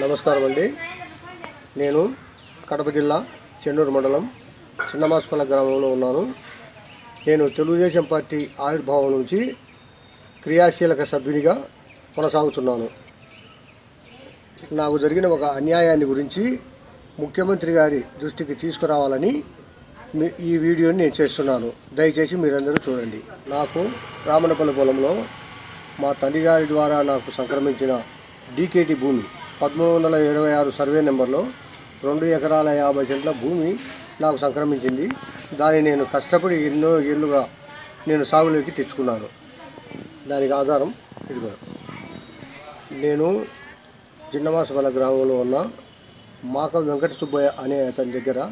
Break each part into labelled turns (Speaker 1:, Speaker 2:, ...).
Speaker 1: నమస్కారం అండి. నేను కడప జిల్లా చెన్నూరు మండలం చిన్నమాసపల్ల గ్రామంలో ఉన్నాను. నేను తెలుగుదేశం పార్టీ ఆవిర్భావం నుంచి క్రియాశీలక సభ్యునిగా కొనసాగుతున్నాను. నాకు జరిగిన ఒక అన్యాయాన్ని గురించి ముఖ్యమంత్రి గారి దృష్టికి తీసుకురావాలని మీ- ఈ వీడియోని నేను చేస్తున్నాను. దయచేసి మీరందరూ చూడండి. నాకు రామనపల్లి పొలంలో మా తండ్రి గారి ద్వారా నాకు సంక్రమించిన డీకేటీ భూమి పదమూడు వందల ఇరవై ఆరు సర్వే నెంబర్లో రెండు ఎకరాల యాభై సెంట్ల భూమి నాకు సంక్రమించింది. దాన్ని నేను కష్టపడి ఎన్నో ఏళ్ళుగా నేను సాగులోకి తెచ్చుకున్నాను. దానికి ఆధారం ఇదిగో. నేను చిన్నమాసపల్ల గ్రామంలో ఉన్న మాక వెంకట సుబ్బయ్య అనే అతని దగ్గర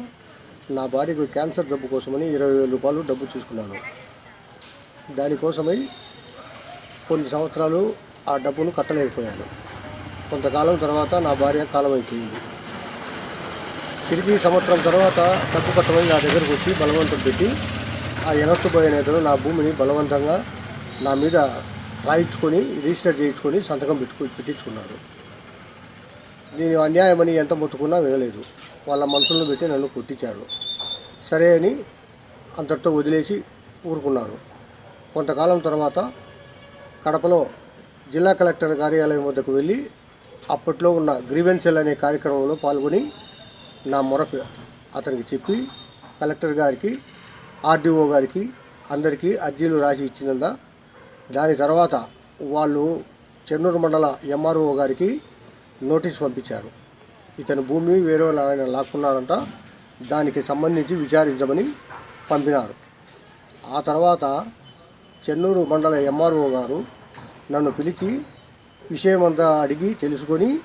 Speaker 1: నా భార్యకు క్యాన్సర్ జబ్బు కోసమని ఇరవై వేల రూపాయలు డబ్బు తీసుకున్నాను. దానికోసమై కొన్ని సంవత్సరాలు ఆ డబ్బును కట్టలేకపోయాను. కొంతకాలం తర్వాత నా భార్య కాలం అయిపోయింది తిరిగి సంవత్సరం తర్వాత తప్పు కట్టమని నా దగ్గరకు వచ్చి బలవంతం పెట్టి ఆ ఎనస్తుపోయే నేతలు నా భూమిని బలవంతంగా నా మీద రాయించుకొని రిజిస్టర్ చేయించుకొని సంతకం పెట్టుకు పెట్టించుకున్నారు నేను అన్యాయమని ఎంత మొత్తుకున్నా వినలేదు. వాళ్ళ మనుషులను పెట్టి నన్ను కొట్టించారు సరే అని అంతటితో వదిలేసి ఊరుకున్నారు కొంతకాలం తర్వాత కడపలో జిల్లా కలెక్టర్ కార్యాలయం వద్దకు వెళ్ళి అప్పట్లో ఉన్న గ్రీవెన్సెల్ అనే కార్యక్రమంలో పాల్గొని నా మొరకు అతనికి చెప్పి కలెక్టర్ గారికి ఆర్డీఓ గారికి అందరికీ అర్జీలు రాసి ఇచ్చినందా దాని తర్వాత వాళ్ళు చెన్నూరు మండల ఎంఆర్ఓ గారికి నోటీస్ పంపించారు. ఇతని భూమి వేరే ఆయన లాక్కున్నారంట దానికి సంబంధించి విచారించమని పంపినారు. ఆ తర్వాత చెన్నూరు మండల ఎంఆర్ఓ గారు నన్ను పిలిచి విషయమంతా అడిగి తెలుసుకొని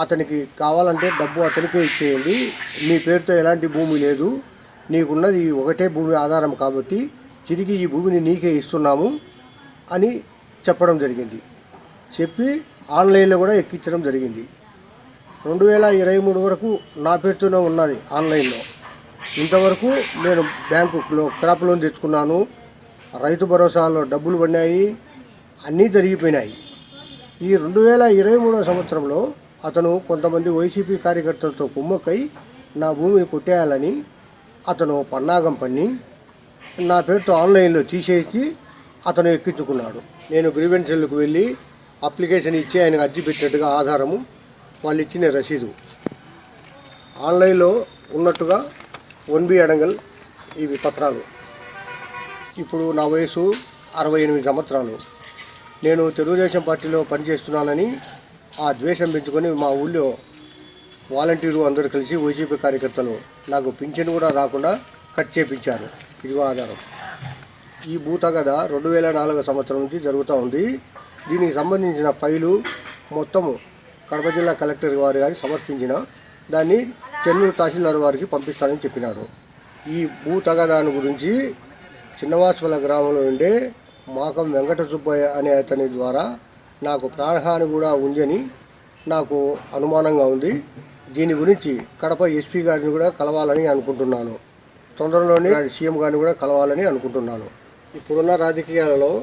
Speaker 1: అతనికి కావాలంటే డబ్బు అతనికే ఇచ్చేయండి. మీ పేరుతో ఎలాంటి భూమి లేదు. నీకున్నది ఒకటే భూమి ఆధారం కాబట్టి తిరిగి ఈ భూమిని నీకే ఇస్తున్నాము అని చెప్పడం జరిగింది. చెప్పి ఆన్లైన్లో కూడా ఎక్కించడం జరిగింది. రెండు వేల ఇరవై మూడు వరకు నా పేరుతోనే ఉన్నది ఆన్లైన్లో. ఇంతవరకు నేను బ్యాంకులో క్రాప్ లోన్ తెచ్చుకున్నాను. రైతు భరోసాలో డబ్బులు పడినాయి. అన్నీ జరిగిపోయినాయి. ఈ రెండు వేల ఇరవై మూడవ సంవత్సరంలో అతను కొంతమంది వైసీపీ కార్యకర్తలతో కుమ్మక్కై నా భూమిని కొట్టేయాలని అతను పన్నాగం పన్ని నా పేరుతో ఆన్లైన్లో తీసేసి అతను ఎక్కించుకున్నాడు. నేను గ్రీవెన్సీలకు వెళ్ళి అప్లికేషన్ ఇచ్చి ఆయనకు అర్జీ పెట్టినట్టుగా ఆధారము వాళ్ళు ఇచ్చిన రసీదు. ఆన్లైన్లో ఉన్నట్టుగా వన్ బి అడంగల్ ఇవి పత్రాలు. ఇప్పుడు నా వయసు అరవై ఎనిమిది సంవత్సరాలు. నేను తెలుగుదేశం పార్టీలో పనిచేస్తున్నానని ఆ ద్వేషం పెంచుకొని మా ఊళ్ళో వాలంటీరు అందరూ కలిసి వైసీపీ కార్యకర్తలు నాకు పింఛన్ కూడా రాకుండా కట్ చేపించారు. ఇదిగో ఆధారం. ఈ భూతగద రెండు వేల నాలుగు సంవత్సరం నుంచి జరుగుతూ ఉంది. దీనికి సంబంధించిన ఫైలు మొత్తము కడప జిల్లా కలెక్టర్ వారి గారికి సమర్పించిన దాన్ని చెన్నూరు తహసీల్దార్ వారికి పంపిస్తానని చెప్పినాడు. ఈ భూ తగాదాను గురించి చిన్నవాసుల గ్రామంలో ఉండే మాకం వెంకట సుబ్బయ్య అనే అతని ద్వారా నాకు ప్రాణహాని కూడా ఉందని నాకు అనుమానంగా ఉంది. దీని గురించి కడప ఎస్పీ గారిని కూడా కలవాలని అనుకుంటున్నాను. తొందరలోనే సీఎం గారిని కూడా కలవాలని అనుకుంటున్నాను. ఇప్పుడున్న రాజకీయాలలో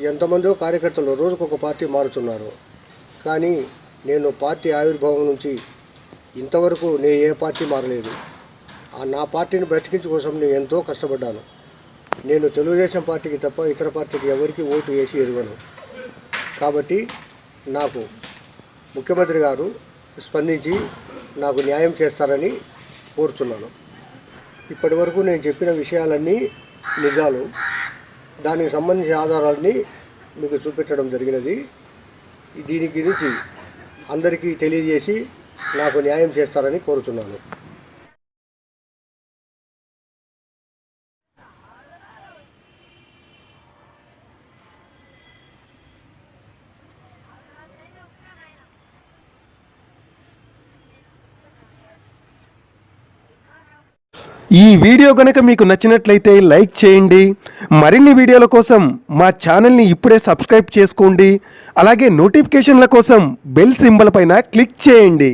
Speaker 1: ఎంతమందో కార్యకర్తలు రోజుకొక పార్టీ మారుతున్నారు. కానీ నేను పార్టీ ఆవిర్భావం నుంచి ఇంతవరకు నేను ఏ పార్టీ మారలేదు. ఆ నా పార్టీని బ్రతికించు కోసం నేను ఎంతో కష్టపడ్డాను. నేను తెలుగుదేశం పార్టీకి తప్ప ఇతర పార్టీకి ఎవరికి ఓటు వేసి ఎరుగను. కాబట్టి నాకు ముఖ్యమంత్రి గారు స్పందించి నాకు న్యాయం చేస్తారని కోరుతున్నాను. ఇప్పటి వరకు నేను చెప్పిన విషయాలన్నీ నిజాలు. దానికి సంబంధించిన ఆధారాలని మీకు చూపించడం జరిగినది. దీని గురించి అందరికీ తెలియజేసి నాకు న్యాయం చేస్తారని కోరుతున్నాను.
Speaker 2: ఈ వీడియో కనుక మీకు నచ్చినట్లయితే లైక్ చేయండి. మరిన్ని వీడియోల కోసం మా ఛానల్ని ఇప్పుడే సబ్స్క్రైబ్ చేసుకోండి. అలాగే నోటిఫికేషన్ల కోసం బెల్ సింబల్ పైన క్లిక్ చేయండి.